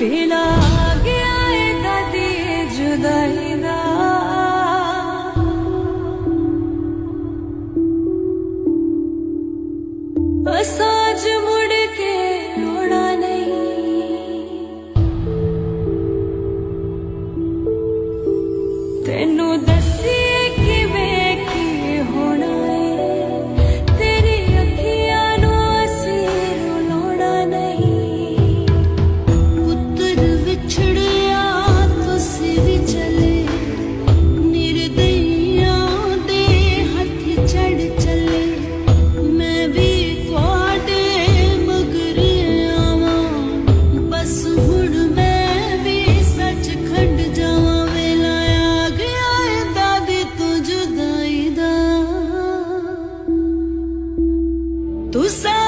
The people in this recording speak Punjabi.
ਵੇਲਾ ਆ ਗਿਆ ਏ ਦਾਦੀ ਜੁਦਾਈ ਦਾ ਅਸਾਜ ਮੁੜ ਕੇ ਰੋਣਾ ਨਹੀਂ ਤੈਨੂੰ ਦੱਸੀ ਤੇਰੀ ਅੱਖੀਆਂ ਨੂੰ ਅਸੀਂ ਰੋਣਾ ਨਹੀਂ dos.